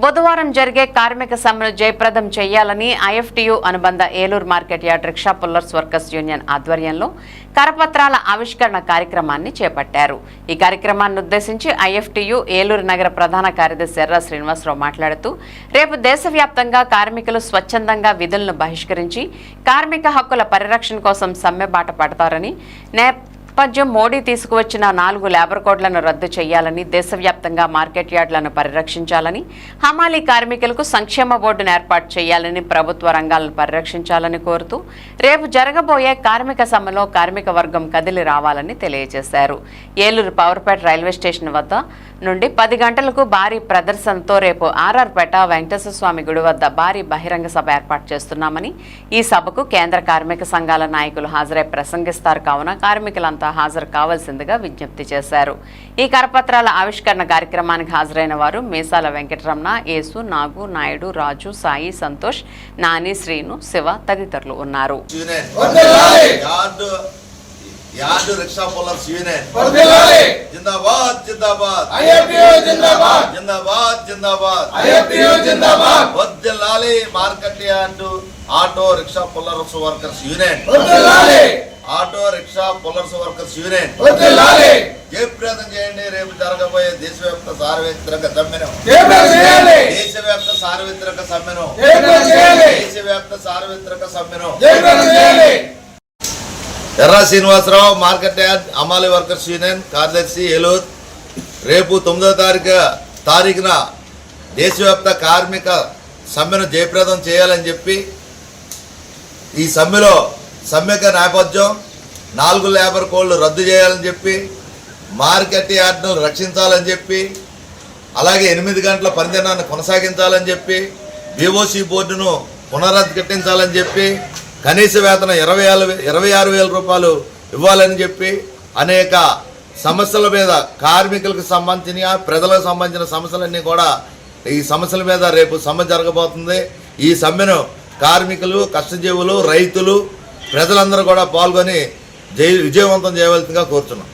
బుధవారం జరిగే కార్మిక సమ్మెను జయప్రదం చేయాలని ఐఎఫ్టియు అనుబంధ Eluru market yard rickshaw pullers workers union ఆధ్వర్యంలో కరపత్రాల ఆవిష్కరణ కార్యక్రమాన్ని చేపట్టారు. ఈ కార్యక్రమాన్ని ఉద్దేశించి ఐఎఫ్టియు ఏలూరు నగర ప్రధాన కార్యదర్శి ఎర్ర శ్రీనివాసరావు మాట్లాడుతూ రేపు దేశవ్యాప్తంగా కార్మికులు స్వచ్ఛందంగా విధులను బహిష్కరించి కార్మిక హక్కుల పరిరక్షణ కోసం సమ్మె బాట పడతారని నేపథ్యం మోడీ తీసుకువచ్చిన నాలుగు లేబర్ కోడ్లను రద్దు చేయాలని దేశవ్యాప్తంగా మార్కెట్ యార్డులను పరిరక్షించాలని హమాలీ కార్మికులకు సంక్షేమ బోర్డును ఏర్పాటు చేయాలని ప్రభుత్వ రంగాలను పరిరక్షించాలని కోరుతూ రేపు జరగబోయే కార్మిక సమ్మెలో కార్మిక వర్గం కదిలి రావాలని తెలియజేశారు. ఏలూరు పవర్పేట రైల్వే స్టేషన్ వద్ద నుండి పది గంటలకు భారీ ప్రదర్శనతో రేపు ఆర్ఆర్పేట వెంకటేశ్వర స్వామి గుడి వద్ద భారీ బహిరంగ సభ ఏర్పాటు చేస్తున్నామని ఈ సభకు కేంద్ర కార్మిక సంఘాల నాయకులు హాజరై ప్రసంగిస్తారు. కావున కార్మికులంతా హాజరు కావాల్సిందిగా విజ్ఞప్తి చేశారు. ఈ కరపత్రాల ఆవిష్కరణ కార్యక్రమానికి హాజరైన వారు మీసాల వెంకటరమణ యేసు నాగు నాయుడు రాజు సాయి సంతోష్ నాని శ్రీను శివ తదితరులు ఉన్నారు. Yard rickshaw pullers union! జిందాబాద్ జిందాబాద్ జిందాబాద్ జిందాబాద్ జిందాబాద్ జిందాబాద్ వద్దిల్లాలి market yard auto rickshaw pullers workers union! Auto rickshaw pullers workers union! జయప్రదం చేయండి రేపు జరగబోయే దేశవ్యాప్త సార్వత్రిక సమ్మెను! దేశవ్యాప్త సార్వత్రిక సమ్మెను! దేశవ్యాప్త సార్వత్రిక సమ్మెను! ఎర్రా శ్రీనివాసరావు మార్కెట్ యార్డ్ అమాలి వర్కర్స్ యూనియన్ కార్యదర్శి ఏలూరు. రేపు తొమ్మిదో తారీఖు తారీఖున దేశవ్యాప్త కార్మిక సమ్మెను జయప్రదం చేయాలని చెప్పి ఈ సమ్మెలో సమ్మెక నేపథ్యం నాలుగు లేబర్ కోడ్లు రద్దు చేయాలని చెప్పి మార్కెట్ యార్డ్ను రక్షించాలని చెప్పి అలాగే ఎనిమిది గంటల పనిదినాన్ని కొనసాగించాలని చెప్పి బీఓసి బోర్డును పునరుద్ఘటించాలని చెప్పి కనీస వేతనం ఇరవై ఆరు ఇరవై ఆరు వేల రూపాయలు ఇవ్వాలని చెప్పి అనేక సమస్యల మీద కార్మికులకు సంబంధించిన ప్రజలకు సంబంధించిన సమస్యలన్నీ కూడా ఈ సమస్యల మీద రేపు సమ్మె జరగబోతుంది. ఈ సమ్మెను కార్మికులు కష్టజీవులు రైతులు ప్రజలందరూ కూడా పాల్గొని జై విజయవంతం చేయవలసిందిగా కోరుతున్నాం.